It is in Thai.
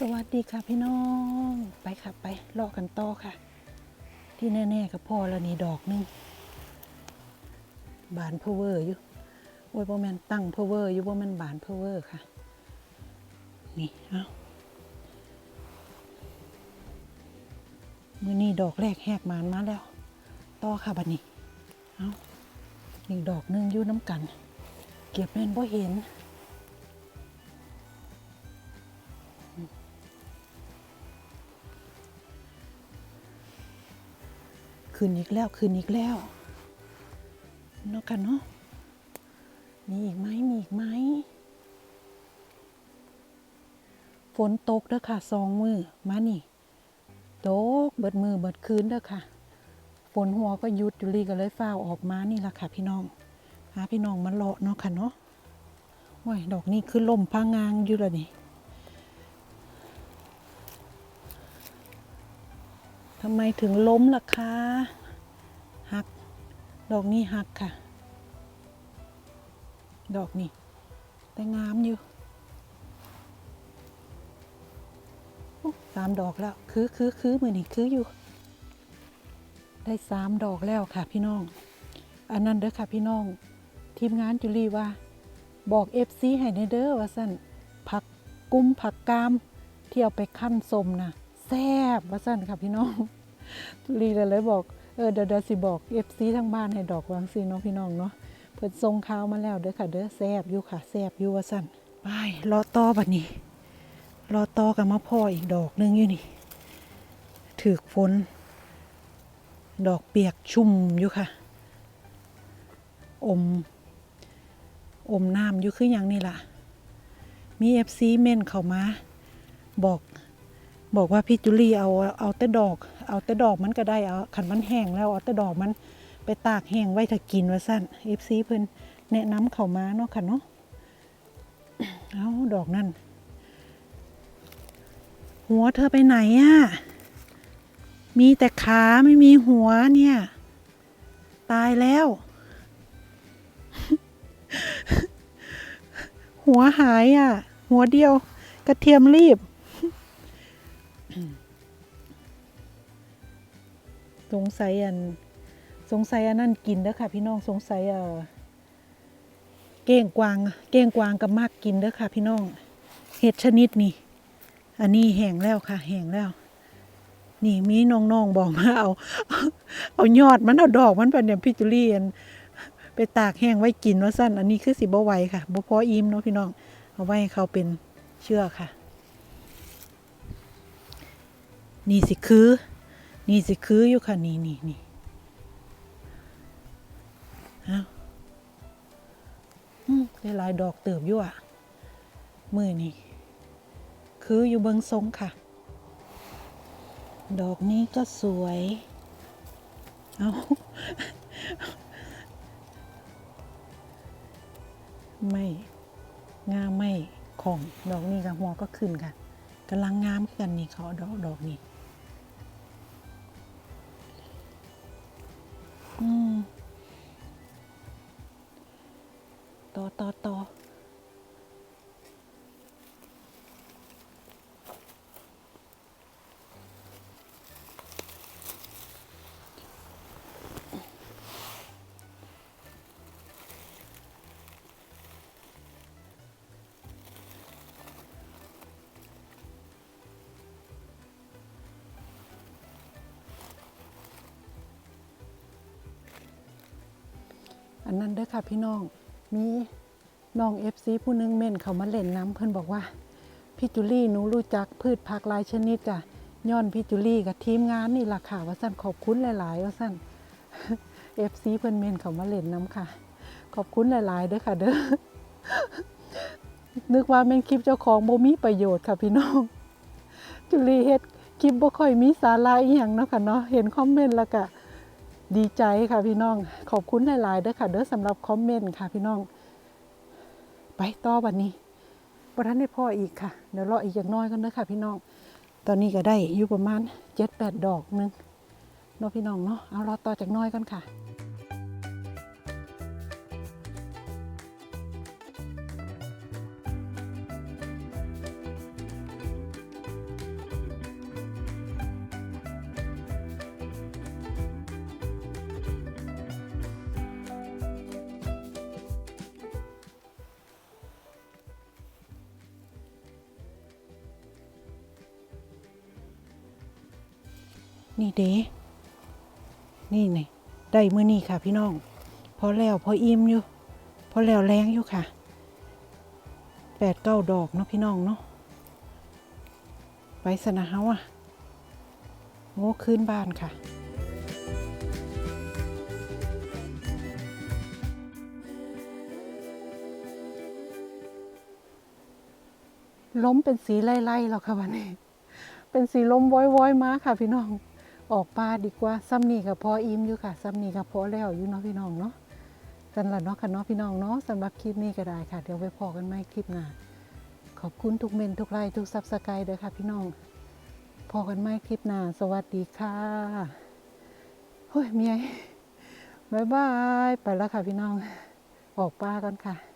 สวัสดีค่ะพี่น้องไปค่ะไปรอกันต่อค่ะ ที่แน่ๆกับพ่อแล้วนี่ดอกหนึงบานเพอเวอร์อยู่โอ้ยบ่แม่นตั้งเพอเวอร์อยู่บ่แม่นบานเพอเวอร์ค่ะ นี่เอามือนี้ดอกแรกแหกมานมาแล้วต่อค่ะบัดนี้เอาอีกดอกหนึงอยู่น้ำกัน เก็บแม่นบ่เห็น คืนอีกแล้วคืนอีกแล้วเนาะกันเนาะมีอีกไหมมีอีกไหมฝนตกเด้อค่ะสองมือมานี่ตกเบิดมือเบิดคืนเด้อค่ะฝนหัวก็ยุดอยู่ลีก็เลยฟ้าวออกมานี่ละค่ะ พี่น้องหาพี่น้องมาเลาะเนาะค่ะเนาะว้ยดอกนี้คือล่มพางางอยู่แล้วนี่ ทำไมถึงล้มล่ะคะหัก ดอกนี้หักค่ะ ดอกนี้ แต่งามอยู่สามดอกแล้ว คือคือคือมือนี่คืออยู่ ได้สามดอกแล้วค่ะพี่น้อง อันนั้นเด้อค่ะพี่น้อง ทีมงานจุลีว่า บอกเอฟซีให้ในเด้อว่าสั่นผักกุ้มผักกาม ที่เอาไปขั้นสมนะ ซ่บว่าสั่นค่ะพี่น้องลีเลยเลยบอกเออเดี๋ยวเดลสิบอกเอฟซีทั้งบ้านให้ดอกวางซีเนาะพี่น้องเนาะเพิ่นทรงข้าวมาแล้วเด้อค่ะเด้อแซ่บอยู่ค่ะแซ่บอยู่ว่าสั่นไปรอต่อบัดนี้รอต่อกับมะพ่ออีกดอกหนึงอยู่นี่ถือกฝนดอกเปียกชุ่มอยู่ค่ะ อม อมน้ำอยู่คืออย่างนี้ล่ะ มีเอฟซีเม่นเข้ามา บอก บอกว่าพี่จุลี่เอาเอาแต่ดอก เอาแต่ดอกมันก็ได้เอาขันมันแห้งแล้วเอาแต่ดอกมันไปตากแห้งไว้ถ้ากินว่าสั้นเอฟซีเพิ่นแนะนำเข้ามาเนาะค่ะเนาะเอาดอกนั่นหัวเธอไปไหนอะ่ะมีแต่ขาไม่มีหัวเนี่ย ตายแล้ว หัวหายอะ หัวเดียว กระเทียมรีบ สงสัยอัน สงสัยอันนั่นกินเด้อค่ะ พี่น้องสงสัยเออเก้งกวาง เก้งกวางกับมากกินเด้อค่ะ พี่น้องเห็ดชนิดนี้อันนี้แห้งแล้วค่ะแห้งแล้ว นี่มีน้องๆบอกมาเอา เอายอดมันเอาดอกมันไปเนี่ยพี่จุลี่อันไปตากแห้งไว้กินว่าสั้นอันนี้คือสิบ่ไหวค่ะบ่พออิ่มเนาะพี่น้อง เอาไว้เขาเป็นเชื่อกค่ะ นี่สิคือ นี่สิคืออยู่ค่ะนี่นี่นี่เอาอืมหลายดอกเติบอยู่อะ มือนี่คืออยู่เบิงทรงค่ะ ดอกนี้ก็สวย เอาไม่งามไม่ของดอกนี้กับหัวก็ขึ้นค่ะกำลังงามคือกันนี่เขาดอกดอกนี้ ต่อต่ออันนั้นเด้อค่ะพี่น้อง มี น้องเอฟซีผู้นึงเม่นเขามาเล่นน้ำเพิ่นบอกว่าพี่จุลี่หนูรู้จักพืชผักหลายชนิดจ้ะย้อนพี่จุลี่กับทีมงานนี่ล่ะค่ะว่าสั่นขอบคุณหลาย ๆ ว่าสั่นเอฟซีเพิ่นเม่นเขามาเล่นน้ำค่ะ ขอบคุณหลาย ๆ เด้อค่ะเด้อนึกว่าเป็นคลิปเจ้าของบ่มีประโยชน์ค่ะพี่น้อง จุลี่เฮ็ดคลิปบ่ค่อยมีสาระอีหยังเนาะค่ะเนาะเห็นคอมเมนต์แล้วก็ดีใจค่ะพี่น้อง ขอบคุณหลายๆเด้อค่ะ เด้อสำหรับคอมเมนต์ค่ะพี่น้อง ไปต่อวันนี้บทันได้พ่ออีกค่ะ เดี๋ยวรออีกอย่างน้อยกันเนอะค่ะพี่น้อง ตอนนี้ก็ได้อยู่ประมาณเจ็ดแปดดอกนึงเนาะพี่น้องเนาะ เอารอต่อจากน้อยกันค่ะ นี่เด้นี่นี่ได้มือนี่ค่ะ พี่น้อง พอแล้วพออิ่มอยู่ พอแล้วแรงอยู่ค่ะแปดเก้าดอกเนาะพี่น้องเนาะไปสนะเฮาอะโง่คืนบ้านค่ะล้มเป็นสีไล่ๆแล้วค่ะวันนี้ เป็นสีล้มว้อยๆมาค่ะพี่น้อง ออกปลาดีกว่าซ้ำนี่กับพออิ่มอยู่ค่ะซ้ำนี่กับพอแล้วอยู่เนาะพี่น้องเนาะสันละเนาะค่ะเนาะพี่น้องเนาะสำหรับคลิปนี้ก็ได้ค่ะ เดี๋ยวไปพอกันใหม่คลิปหน้าขอบคุณทุกเมนทุกไลค์ทุกซับสไครต์เด้อค่ะ พี่น้องพอกันใหม่คลิปหน้าสวัสดีค่ะเฮ้ยเมียบายบายไปแล้วค่ะพี่น้องออกปลากันค่ะ